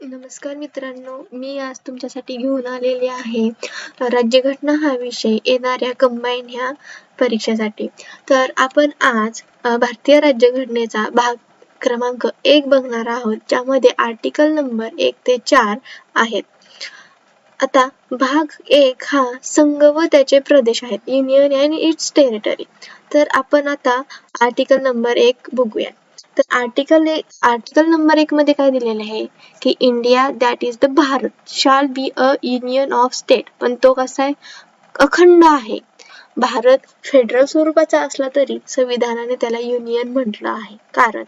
नमस्कार मित्रांनो मी आज तुमच्यासाठी घेऊन आलेले आहे. राज्यघटना हा विषय येणाऱ्या कंबाईन ह्या परीक्षेसाठी. तर आपण आज भारतीय राज्यघटनेचा भाग क्रमांक एक बघणार आहोत ज्यामध्ये आर्टिकल नंबर एक ते चार आहेत. आता भाग एक हा संघ व त्याचे प्रदेश आहेत युनियन अँड इट्स टेरिटरी तर आपण आता आर्टिकल नंबर एक बघूया तर आर्टिकल एक आर्टिकल नंबर एक मध्ये काय दिलेलं आहे? की India that is the Bharat shall be a union of state पण तो कसा आहे? अखंड आहे. भारत फेडरल स्वरूपाचा असला तरी संविधानाने त्याला युनियन म्हटलं आहे. कारण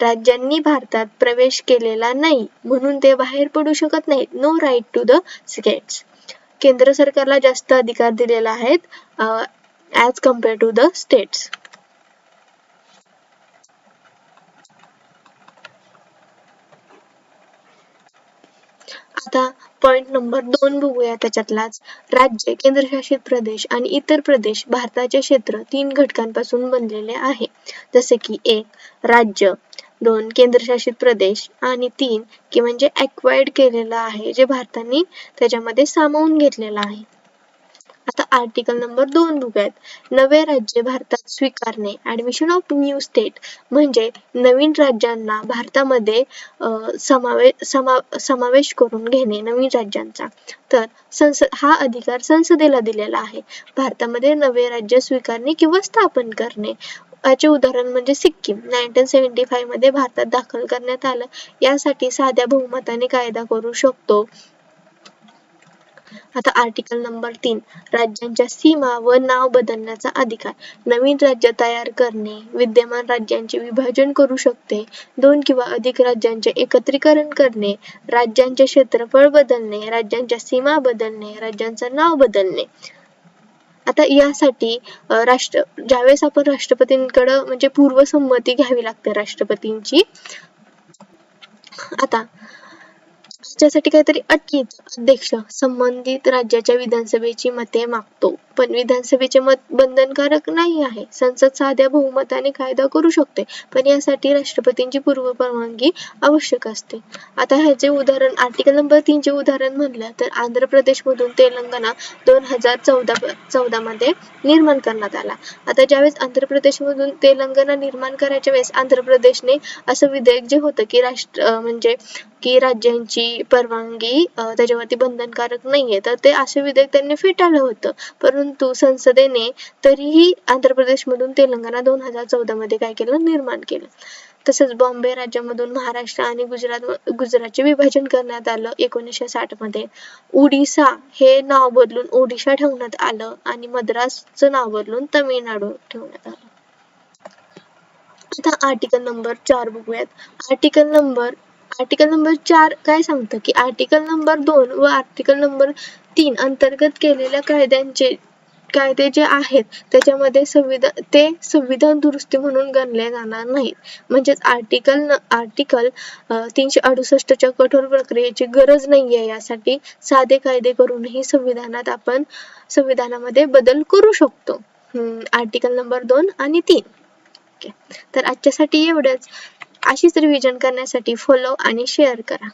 राज्यांनी भारतात प्रवेश केलेला नाही म्हणून ते बाहेर पडू शकत नाहीत. No right to the states केंद्र सरकारला जास्त अधिकार दिलेला आहेत as compare to the states आता पॉइंट नंबर दोन बघूया त्याच्यातलाच. राज्य केंद्रशासित प्रदेश आणि इतर प्रदेश भारताचे क्षेत्र तीन घटकांपासून बनलेले आहे. जसे की एक राज्य. दोन केंद्रशासित प्रदेश. आणि तीन की म्हणजे acquired केलेलं आहे जे भारताने त्याच्यामध्ये सामावून घेतलेलं आहे. आता आर्टिकल नंबर दोन बघूयात. नवे राज्य भारतात स्वीकारणे ऍडमिशन ऑफ न्यू स्टेट म्हणजे नवीन राज्यांना भारतामध्ये समावे समा समावेश करून घेणे नवीन राज्यांचा. तर संसद हा अधिकार संसदेला दिलेला आहे. भारतामध्ये नवे राज्य स्वीकारणे किंवा स्थापन करणे. याचे उदाहरण म्हणजे सिक्कीम. नाईन्टीन सेव्हन्टी फाईव्हमध्ये भारतात दाखल करण्यात आलं. यासाठी साध्या बहुमताने कायदा करू शकतो. आता आर्टिकल नंबर तीन. राज्यांच्या सीमा व नाव बदलण्याचा अधिकार. नवीन राज्य तयार करणे विद्यमान राज्यांचे विभाजन करू शकते. दोन किंवा अधिक राज्यांचे एकत्रीकरण करणे राज्यांचे क्षेत्रफळ बदलणे राज्यांच्या सीमा बदलणे राज्यांचं नाव बदलणे. आता यासाठी राष्ट्र ज्यावेळेस आपण राष्ट्रपतींकडे म्हणजे पूर्वसंमती घ्यावी लागते राष्ट्रपतींची आता त्यासाठी काहीतरी अटीच अध्यक्ष संबंधित राज्याच्या विधानसभेची मते मागतो. पण विधानसभेचे मत बंधनकारक नाही आहे. संसद साध्या बहुमताने कायदा करू शकते. पण यासाठी राष्ट्रपतींची पूर्व परवानगी आवश्यक असते. आता ह्याचे उदाहरण आर्टिकल नंबर तीनचे उदाहरण म्हणलं तर आंध्र प्रदेश मधून तेलंगणा दोन हजार चौदा चौदा मध्ये निर्माण करण्यात आला. आता ज्यावेळेस आंध्र प्रदेश मधून तेलंगणा निर्माण करायच्या वेळेस आंध्र प्रदेशने असं विधेयक जे होतं की राष्ट्र म्हणजे की राज्यांची परवानगी त्याच्यावरती बंधनकारक नाहीये. तर ते असे विधेयक त्यांनी फेटाळलं होतं. परंतु संसदेने तरीही आंध्र प्रदेश मधून तेलंगणा दोन हजार चौदा मध्ये काय केलं? निर्माण केलं. तसंच बॉम्बे राज्यामधून महाराष्ट्र आणि गुजरात गुजरातचे विभाजन करण्यात आलं एकोणीसशे साठमध्ये. उडीसा हे नाव बदलून ओडिशा ठेवण्यात आलं आणि मद्रासचं नाव बदलून तमिळनाडू ठेवण्यात आलं. आता आर्टिकल नंबर चार बघूयात. आर्टिकल नंबर आर्टिकल नंबर चार काय सांगतं की आर्टिकल नंबर दोन व आर्टिकल नंबर तीन अंतर्गत केलेल्या कायद्यांचे कायदे जे आहेत त्याच्यामध्ये संविधान ते संविधान दुरुस्ती म्हणून गणले जाणार नाहीत. म्हणजेच आर्टिकल आर्टिकल तीनशे अडुसष्टच्या कठोर प्रक्रियेची गरज नाहीये यासाठी साधे कायदे करूनही संविधानात आपण संविधानामध्ये बदल करू शकतो. आर्टिकल नंबर दोन आणि तीन. तर आजच्यासाठी एवढंच. अशीच रिव्हिजन करण्यासाठी फॉलो आणि शेअर करा.